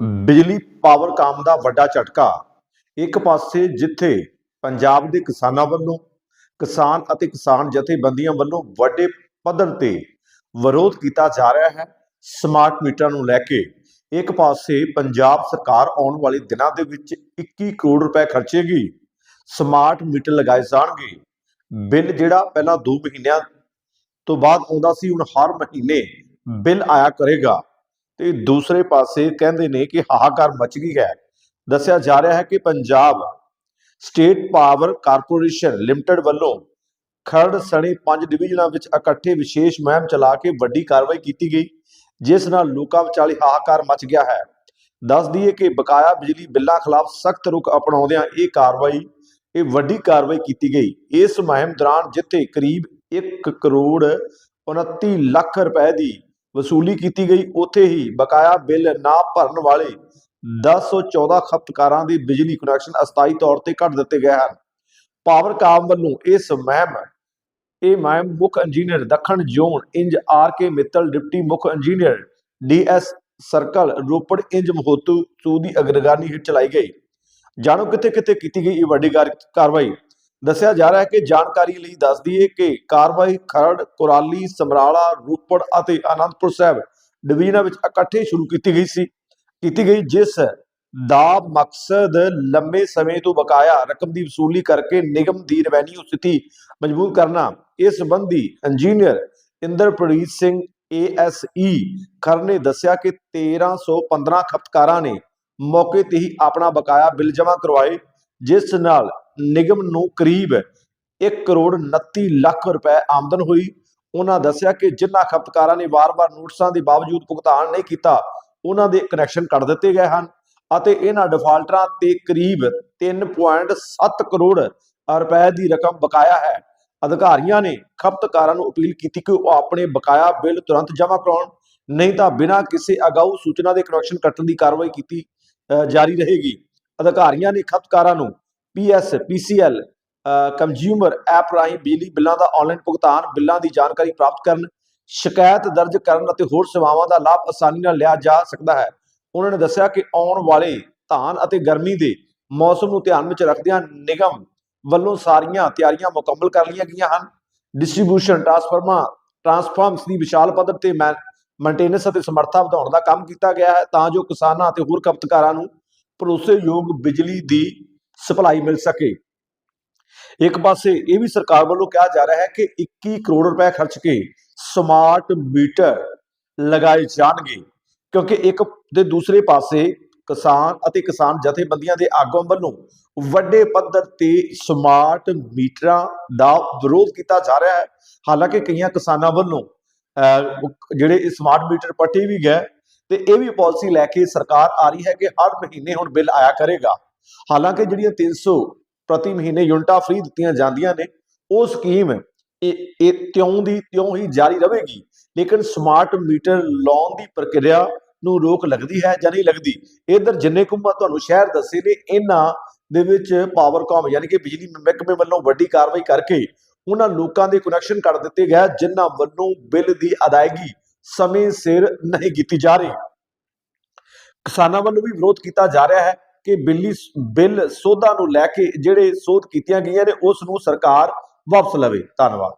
ਬਿਜਲੀ ਪਾਵਰ ਕਾਮ ਦਾ ਵੱਡਾ ਝਟਕਾ। ਇੱਕ ਪਾਸੇ ਜਿੱਥੇ ਪੰਜਾਬ ਦੇ ਕਿਸਾਨਾਂ ਵੱਲੋਂ, ਕਿਸਾਨ ਅਤੇ ਕਿਸਾਨ ਜਥੇਬੰਦੀਆਂ ਵੱਲੋਂ ਵੱਡੇ ਪੱਧਰ ਤੇ ਵਿਰੋਧ ਕੀਤਾ ਜਾ ਰਿਹਾ ਹੈ ਸਮਾਰਟ ਮੀਟਰਾਂ ਨੂੰ ਲੈ ਕੇ। ਇੱਕ ਪਾਸੇ ਪੰਜਾਬ ਸਰਕਾਰ ਆਉਣ ਵਾਲੇ ਦਿਨਾਂ ਦੇ ਵਿੱਚ 21 ਕਰੋੜ ਰੁਪਏ ਖਰਚੇਗੀ। ਸਮਾਰਟ ਮੀਟਰ ਲਗਾਏ ਜਾਣਗੇ। ਬਿੱਲ ਜਿਹੜਾ ਪਹਿਲਾਂ 2 ਮਹੀਨਿਆਂ ਤੋਂ ਬਾਅਦ ਆਉਂਦਾ ਸੀ, ਹੁਣ ਹਰ ਮਹੀਨੇ ਬਿੱਲ ਆਇਆ ਕਰੇਗਾ। ਤੇ ਦੂਸਰੇ ਪਾਸੇ ਕਹਿੰਦੇ ਨੇ ਕਿ ਹਾਹਾਕਾਰ ਮਚ ਗਈ ਹੈ। ਦੱਸਿਆ ਜਾ ਰਿਹਾ ਹੈ ਕਿ Punjab state power corporation limited ਵੱਲੋਂ ਖਰੜ ਸਣੇ ਪੰਜ ਡਿਵੀਜ਼ਨਾਂ ਵਿੱਚ ਇਕੱਠੇ ਵਿਸ਼ੇਸ਼ ਮੁਹਿੰਮ ਚਲਾ ਕੇ ਵੱਡੀ ਕਾਰਵਾਈ ਕੀਤੀ ਗਈ, ਜਿਸ ਨਾਲ ਲੋਕਾਂ ਵਿਚਾਲੇ ਹਾਹਾਕਾਰ ਮਚ ਗਿਆ ਹੈ। ਦੱਸ ਦਈਏ ਕਿ ਬਕਾਇਆ ਬਿਜਲੀ ਬਿੱਲਾਂ ਖਿਲਾਫ ਸਖਤ ਰੁਖ ਅਪਣਾਉਂਦਿਆਂ ਇਹ ਕਾਰਵਾਈ, ਇਹ ਵੱਡੀ ਕਾਰਵਾਈ ਕੀਤੀ ਗਈ। ਇਸ ਮੁਹਿੰਮ ਦੌਰਾਨ ਜਿੱਥੇ ਕਰੀਬ 1 ਕਰੋੜ 29 ਲੱਖ ਰੁਪਏ ਦੀ ਵਸੂਲੀ ਕੀਤੀ ਗਈ। ਉੱਥੇ ਹੀ ਬਕਾਇਆ ਬਿੱਲ ਨਾ ਭਰਨ ਵਾਲੇ 1014 ਖਪਤਕਾਰਾਂ ਦੇ ਬਿਜਲੀ ਕਨੈਕਸ਼ਨ ਅਸਥਾਈ ਤੌਰ ਤੇ ਕੱਟ ਦਿੱਤੇ ਗਏ ਹਨ। ਪਾਵਰ ਕਾਮ ਵੱਲੋਂ ਇਸ ਮਹਿਮ, ਇਹ ਮਹਿਮ ਮੁੱਖ ਇੰਜੀਨੀਅਰ ਦੱਖਣ ਜ਼ੋਨ ਇੰਜ ਆਰ ਕੇ ਮਿੱਤਲ, ਡਿਪਟੀ ਮੁੱਖ ਇੰਜੀਨੀਅਰ ਡੀਐਸ ਸਰਕਲ, ਰੋਪੜ ਇੰਜ ਮਹੋਤੂ, ਸੂ ਦੀ ਅਗਰਗਾਨੀ ਹੇਠ ਚਲਾਈ ਗਈ। ਜਾਣੋ ਕਿੱਥੇ ਕਿੱਥੇ ਕੀਤੀ ਗਈ ਇਹ ਵੱਡੀ ਕਾਰ- ਕਾਰਵਾਈ। ਦੱਸਿਆ ਜਾ ਰਿਹਾ ਹੈ ਕਿ ਜਾਣਕਾਰੀ ਲਈ ਦੱਸ ਦਈਏ ਕਿ ਕਾਰਵਾਈ ਖਰੜ, ਕੁਰਾਲੀ, ਸਮਰਾਲਾ, ਰੋਪੜ ਅਤੇ ਆਨੰਦਪੁਰ ਸਾਹਿਬ ਡਿਵੀਜ਼ਨਾਂ ਵਿੱਚ ਇਕੱਠੇ ਸ਼ੁਰੂ ਕੀਤੀ ਗਈ ਸੀ। ਕੀਤੀ ਗਈ, ਜਿਸ ਦਾ ਮਕਸਦ ਲੰਬੇ ਸਮੇਂ ਤੋਂ ਬਕਾਇਆ ਰਕਮ ਦੀ ਵਸੂਲੀ ਕਰਕੇ ਨਿਗਮ ਦੀ ਰੈਵਨਿਊ ਸਥਿਤੀ ਮਜ਼ਬੂਤ ਕਰਨਾ। ਇਸ ਸੰਬੰਧੀ ਇੰਜੀਨੀਅਰ ਇੰਦਰਪ੍ਰੀਤ ਸਿੰਘ ਏਐਸਈ ਖਰ ਨੇ ਦੱਸਿਆ ਕਿ 1315 ਖਪਤਕਾਰਾਂ ਨੇ ਮੌਕੇ ਤੇ ਹੀ ਆਪਣਾ ਬਕਾਇਆ ਬਿੱਲ ਜਮ੍ਹਾਂ ਕਰਵਾਏ, ਜਿਸ ਨਾਲ ਨਿਗਮ ਨੂੰ ਕਰੀਬ 1 ਕਰੋੜ 29 ਲੱਖ ਰੁਪਏ ਆਮਦਨ ਹੋਈ। ਉਹਨਾਂ ਦੱਸਿਆ ਕਿ ਜਿਨ੍ਹਾਂ ਖਪਤਕਾਰਾਂ ਨੇ ਵਾਰ-ਵਾਰ ਨੋਟਿਸਾਂ ਦੇ ਬਾਵਜੂਦ ਭੁਗਤਾਨ ਨਹੀਂ ਕੀਤਾ, ਉਹਨਾਂ ਦੇ ਕਨੈਕਸ਼ਨ ਕੱਟ ਦਿੱਤੇ ਗਏ ਹਨ ਅਤੇ ਇਹਨਾਂ ਡਿਫਾਲਟਰਾਂ ਤੇ ਕਰੀਬ 3.7 ਕਰੋੜ ਰੁਪਏ ਦੀ ਰਕਮ ਬਕਾਇਆ ਹੈ। ਅਧਿਕਾਰੀਆਂ ਨੇ ਖਪਤਕਾਰਾਂ ਨੂੰ ਅਪੀਲ ਕੀਤੀ ਕਿ ਉਹ ਆਪਣੇ ਬਕਾਇਆ ਬਿੱਲ ਤੁਰੰਤ ਜਮ੍ਹਾਂ ਕਰਾਉਣ, ਨਹੀਂ ਤਾਂ ਬਿਨਾਂ ਕਿਸੇ ਅਗਾਊ ਸੂਚਨਾ ਦੇ ਕਨੈਕਸ਼ਨ ਕੱਟਣ ਦੀ ਕਾਰਵਾਈ ਕੀਤੀ ਜਾਰੀ ਰਹੇਗੀ। ਅਧਿਕਾਰੀਆਂ ਨੇ ਖਪਤਕਾਰਾਂ ਨੂੰ ਪੀਐਸ ਪੀਸੀਐਲ ਕੰਜ਼ਿਊਮਰ ਐਪ ਰਾਹੀਂ ਬਿਜਲੀ ਬਿੱਲਾਂ ਦਾ ਆਨਲਾਈਨ ਭੁਗਤਾਨ, ਬਿੱਲਾਂ ਦੀ ਜਾਣਕਾਰੀ ਪ੍ਰਾਪਤ ਕਰਨ, ਸ਼ਿਕਾਇਤ ਦਰਜ ਕਰਨ ਅਤੇ ਹੋਰ ਸੇਵਾਵਾਂ ਦਾ ਲਾਭ ਆਸਾਨੀ ਨਾਲ ਲਿਆ ਜਾ ਸਕਦਾ ਹੈ। ਉਹਨਾਂ ਨੇ ਦੱਸਿਆ ਕਿ ਆਉਣ ਵਾਲੇ ਧਾਨ ਅਤੇ ਗਰਮੀ ਦੇ ਮੌਸਮ ਨੂੰ ਧਿਆਨ ਵਿੱਚ ਰੱਖਦਿਆਂ ਨਿਗਮ ਵੱਲੋਂ ਸਾਰੀਆਂ ਤਿਆਰੀਆਂ ਮੁਕੰਮਲ ਕਰ ਲਈਆਂ ਗਈਆਂ ਹਨ। ਡਿਸਟ੍ਰੀਬਿਊਸ਼ਨ ਟਰਾਂਸਫਾਰਮਾ ਟਰਾਂਸਫਾਰਮਸ ਦੀ ਵਿਸ਼ਾਲ ਪੱਧਰ ਤੇ ਮੇਨਟੇਨੈਂਸ ਅਤੇ ਸਮਰੱਥਾ ਵਧਾਉਣ ਦਾ ਕੰਮ ਕੀਤਾ ਗਿਆ ਹੈ ਤਾਂ ਜੋ ਕਿਸਾਨਾਂ ਅਤੇ ਹੋਰ ਖਪਤਕਾਰਾਂ ਨੂੰ ਭਰੋਸੇਯੋਗ ਬਿਜਲੀ ਦੀ ਸਪਲਾਈ ਮਿਲ ਸਕੇ। ਇੱਕ ਪਾਸੇ ਇਹ ਵੀ ਸਰਕਾਰ ਵੱਲੋਂ ਕਿਹਾ ਜਾ ਰਿਹਾ ਹੈ ਕਿ 21 ਕਰੋੜ ਰੁਪਏ ਖਰਚ ਕੇ ਸਮਾਰਟ ਮੀਟਰ ਲਗਾਏ ਜਾਣਗੇ ਕਿਉਂਕਿ ਇੱਕ ਦੇ ਦੂਸਰੇ ਪਾਸੇ ਕਿਸਾਨ ਅਤੇ ਕਿਸਾਨ ਜਥੇਬੰਦੀਆਂ ਦੇ ਆਗੂਆਂ ਵੱਲੋਂ ਵੱਡੇ ਪੱਧਰ ਤੇ ਸਮਾਰਟ ਮੀਟਰਾਂ ਦਾ ਵਿਰੋਧ ਕੀਤਾ ਜਾ ਰਿਹਾ ਹੈ। ਹਾਲਾਂਕਿ ਕਈਆਂ ਕਿਸਾਨਾਂ ਵੱਲੋਂ ਅਹ, ਜਿਹੜੇ ਸਮਾਰਟ ਮੀਟਰ ਪੱਟੇ ਵੀ ਗਏ ਤੇ ਇਹ ਵੀ ਪਾਲਿਸੀ ਲੈ ਕੇ ਸਰਕਾਰ ਆ ਰਹੀ ਹੈ ਕਿ ਹਰ ਮਹੀਨੇ ਹੁਣ ਬਿੱਲ ਆਇਆ ਕਰੇਗਾ। ਹਾਲਾਂਕਿ ਜਿਹੜੀਆਂ 300 ਪ੍ਰਤੀ ਮਹੀਨੇ ਯੂਨਿਟਾਂ ਫ੍ਰੀ ਦਿੱਤੀਆਂ ਜਾਂਦੀਆਂ ਨੇ, ਉਹ ਸਕੀਮ ਇਹ ਇਹ ਤਿਉਂ ਦੀ ਤਿਉਂ ਹੀ ਜਾਰੀ ਰਹੇਗੀ, ਲੇਕਿਨ ਸਮਾਰਟ ਮੀਟਰ ਲਾਉਣ ਦੀ ਪ੍ਰਕਿਰਿਆ ਨੂੰ ਰੋਕ ਲੱਗਦੀ ਹੈ ਜਾਂ ਨਹੀਂ ਲੱਗਦੀ? ਇਧਰ ਜਿੰਨੇ ਕੁ ਮੈਂ ਤੁਹਾਨੂੰ ਸ਼ਹਿਰ ਦੱਸੇ ਨੇ, ਇਹਨਾਂ ਦੇ ਵਿੱਚ ਪਾਵਰਕਾਮ ਯਾਨੀ ਕਿ ਬਿਜਲੀ ਮਹਿਕਮੇ ਵੱਲੋਂ ਵੱਡੀ ਕਾਰਵਾਈ ਕਰਕੇ ਉਹਨਾਂ ਲੋਕਾਂ ਦੇ ਕਨੈਕਸ਼ਨ ਕੱਟ ਦਿੱਤੇ ਗਏ, ਜਿਨ੍ਹਾਂ ਵੱਲੋਂ ਬਿੱਲ ਦੀ ਅਦਾਇਗੀ ਸਮੇਂ ਸਿਰ ਨਹੀਂ ਕੀਤੀ ਜਾ ਰਹੀ। ਕਿਸਾਨਾਂ ਵੱਲੋਂ ਵੀ ਵਿਰੋਧ ਕੀਤਾ ਜਾ ਰਿਹਾ ਹੈ। ਕਿ ਬਿੱਲੀ ਬਿੱਲ ਸੋਧਾਂ ਨੂੰ ਲੈ ਕੇ ਜਿਹੜੇ ਸੋਧ ਕੀਤੀਆਂ ਗਈਆਂ ਨੇ, ਉਸ ਨੂੰ ਸਰਕਾਰ ਵਾਪਸ ਲਵੇ। ਧੰਨਵਾਦ।